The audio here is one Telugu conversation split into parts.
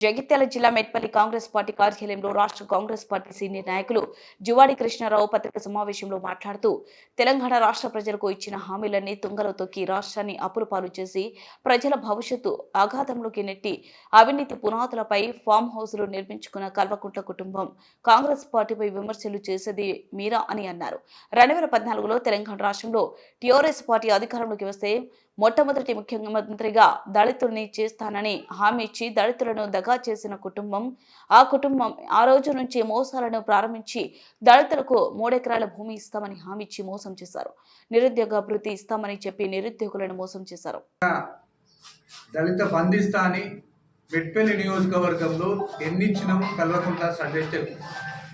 జగిత్యాల జిల్లా మెట్పల్లి కాంగ్రెస్ పార్టీ కార్యాలయంలో రాష్ట్ర కాంగ్రెస్ పార్టీ సీనియర్ నాయకులు జువాడి కృష్ణారావు పత్రికా సమావేశంలో మాట్లాడుతూ తెలంగాణ రాష్ట్ర ప్రజలకు ఇచ్చిన హామీలన్నీ తుంగలో తొక్కి రాష్ట్రాన్ని అప్పులపాలు చేసి ప్రజల భవిష్యత్తు ఆఘాతంలోకి నెట్టి అవినీతి పునాదులపై ఫామ్ హౌస్లు నిర్మించుకున్న కల్వకుంట్ల కుటుంబం కాంగ్రెస్ పార్టీపై విమర్శలు చేసేది మీరా అని అన్నారు. రెండు వేల పద్నాలుగులో తెలంగాణ రాష్ట్రంలో టీఆర్ఎస్ పార్టీ అధికారంలోకి వస్తే మొట్టమొదటి ముఖ్యమంత్రిగా దళితుల్ని చేస్తానని హామీ ఇచ్చి దళితులను దగా చేసిన కుటుంబం ఆ కుటుంబం ఆ రోజు నుంచి మోసాలను ప్రారంభించి దళితులకు మూడెకరాల భూమి ఇస్తామని హామీ ఇచ్చి మోసం చేశారు. నిరుద్యోగ అభివృద్ధి ఇస్తామని చెప్పి నిరుద్యోగులను మోసం చేశారు. దళిత బంధిస్తాని మెట్పల్లి నియోజకవర్గంలో ఎన్ని కల్వకుంట్ల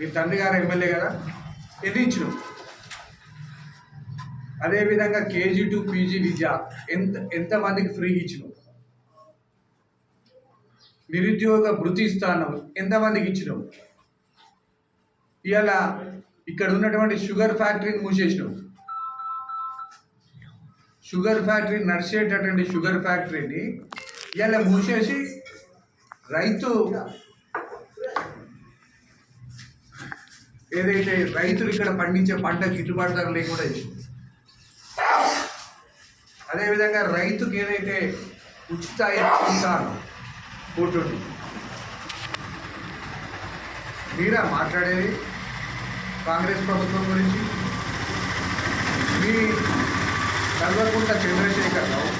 మీ తండ్రి గారు ఎమ్మెల్యే కదా? ఎన్ని అదేవిధంగా కేజీ టు పీజీ విద్య ఎంత ఎంతమందికి ఫ్రీ ఇచ్చినాం నిరుద్యోగ భృతి స్థానం ఎంతమందికి ఇచ్చినాం ఇవాళ ఇక్కడ ఉన్నటువంటి షుగర్ ఫ్యాక్టరీని మూసేసినాం షుగర్ ఫ్యాక్టరీ నడిచేటటువంటి షుగర్ ఫ్యాక్టరీని ఇలా మూసేసి రైతు ఏదైతే రైతులు ఇక్కడ పండించే పంట గిట్టుబాటు ధర లేకుండా అదేవిధంగా రైతుకి ఏదైతే ఉచిత ఇస్తాను కూర్చోండి మీరా మాట్లాడేది? కాంగ్రెస్ ప్రభుత్వం గురించి? మీ కల్వకుంట్ల చంద్రశేఖరరావు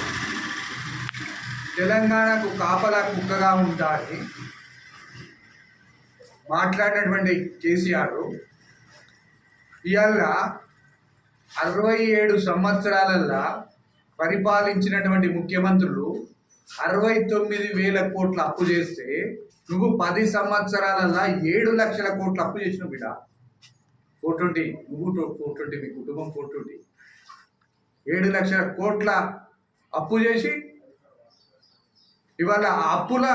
తెలంగాణకు కాపలా కుక్కగా ఉంటారని మాట్లాడినటువంటి కేసీఆర్ ఇవాళ అరవై ఏడు సంవత్సరాలల్లా పరిపాలించినటువంటి ముఖ్యమంత్రులు అరవై తొమ్మిది వేల కోట్ల అప్పు చేస్తే నువ్వు పది సంవత్సరాలల్లా ఏడు లక్షల కోట్ల అప్పు చేసినావు బిడ్డ. ఫోర్ ట్వంటీ నువ్వు ఫోర్ ట్వంటీ మీ కుటుంబం ఫోర్ ట్వంటీ. ఏడు లక్షల కోట్ల అప్పు చేసి ఇవాళ ఆ అప్పుల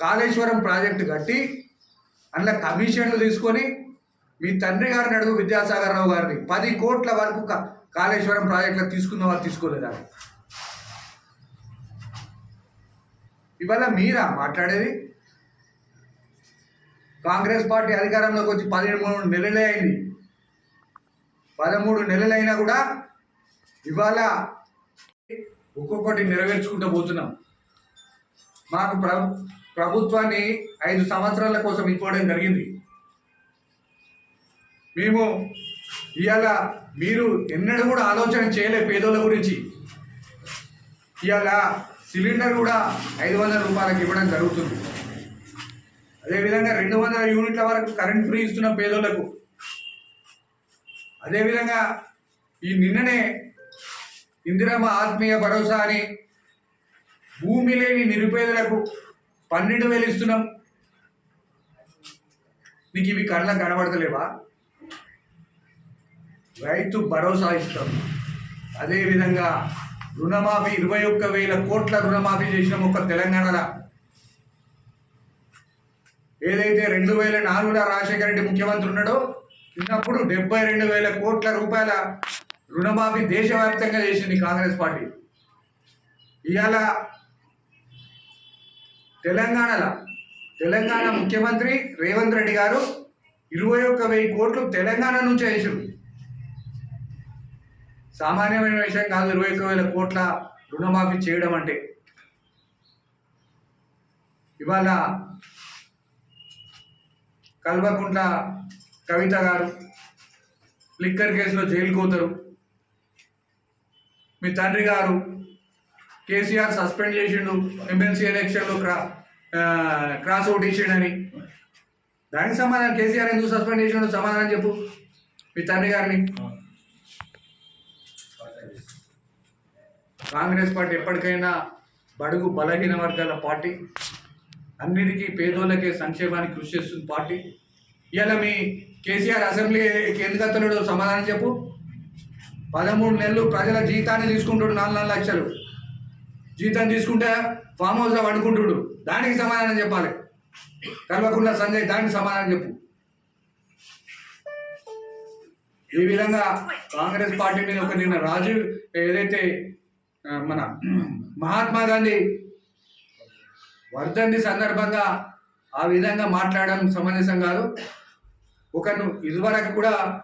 కాళేశ్వరం ప్రాజెక్టు కట్టి అందులో కమిషన్లు తీసుకొని మీ తండ్రి గారిని అడుగు విద్యాసాగర్ రావు గారిని. పది కోట్ల వరకు కాళేశ్వరం ప్రాజెక్టులో తీసుకున్న వాళ్ళు తీసుకోలేదా? ఇవాళ మీరా మాట్లాడేది? కాంగ్రెస్ పార్టీ అధికారంలోకి వచ్చి పదిహేను నెలలే అయింది. పదమూడు నెలలైనా కూడా ఇవాళ ఒక్కొక్కటి నెరవేర్చుకుంటూ పోతున్నాం. మాకు ప్ర ప్రభుత్వాన్ని ఐదు సంవత్సరాల కోసం ఇవ్వడం జరిగింది. మేము ఇవాళ మీరు ఎన్నడూ కూడా ఆలోచన చేయలే పేదోళ్ళ గురించి. ఇవాళ సిలిండర్ కూడా ఐదు వందల రూపాయలకు ఇవ్వడం జరుగుతుంది. అదేవిధంగా రెండు వందల యూనిట్ల వరకు కరెంట్ ఫ్రీ ఇస్తున్నాం పేదోళ్ళకు అదేవిధంగా ఈ నిన్ననే ఇందిరమ్మ ఆత్మీయ భరోసా అని భూమి లేని నిరుపేదలకు పన్నెండు వేలు ఇస్తున్నాం. నీకు ఇవి కళ్ళకు కనబడతలేవా? రైతు భరోసా ఇస్తాం. అదేవిధంగా రుణమాఫీ ఇరవై ఒక్క వేల కోట్ల రుణమాఫీ చేసిన ఒక తెలంగాణలో. ఏదైతే రెండు వేల నాలుగులో రాజశేఖర రెడ్డి ముఖ్యమంత్రి ఉన్నాడో చిన్నప్పుడు డెబ్బై రెండు వేల కోట్ల రూపాయల రుణమాఫీ దేశవ్యాప్తంగా చేసింది కాంగ్రెస్ పార్టీ. ఇవాళ తెలంగాణలో తెలంగాణ ముఖ్యమంత్రి రేవంత్ రెడ్డి గారు ఇరవై ఒక్క వెయ్యి కోట్లు తెలంగాణ నుంచే వేసారు సామాన్యమైన విషయం కాదు ఇరవై ఒక్క వేల కోట్ల రుణమాఫీ చేయడం అంటే. ఇవాళ కల్వకుంట్ల కవిత గారు లిక్కర్ కేసులో జైలుకు పోతారు. మీ తండ్రి గారు కేసీఆర్ సస్పెండ్ చేసిండు ఎమ్మెల్సీ ఎలక్షన్లో క్రా క్రాస్ అవుట్ ఇచ్చిండని దానికి సమాధానం కేసీఆర్ ఎందుకు సస్పెండ్ చేసిండు సమాధానం చెప్పు మీ తండ్రి గారిని. కాంగ్రెస్ పార్టీ ఎప్పటికైనా బడుగు బలహీన వర్గాల పార్టీ. అన్నిటికీ పేదోళ్ళకే సంక్షేమానికి కృషి చేస్తుంది పార్టీ. ఇవాళ మీ కేసీఆర్ అసెంబ్లీకి ఎందుకు సమాధానం చెప్పు. పదమూడు నెలలు ప్రజల జీతాన్ని తీసుకుంటాడు నాలుగు నాలుగు లక్షలు. జీతం తీసుకుంటే ఫామ్ హౌస్లో వండుకుంటుడు దానికి సమాధానం చెప్పాలి. కల్వకుంట్ల సంజయ్ దానికి సమాధానం చెప్పు. ఈ విధంగా కాంగ్రెస్ పార్టీ మీద ఒక నిన్న రాజీవ్ ఏదైతే మన మహాత్మా గాంధీ వర్ధంతి సందర్భంగా ఆ విధంగా మాట్లాడడం సమంజసం కాదు. ఒకను ఇదివరకు కూడా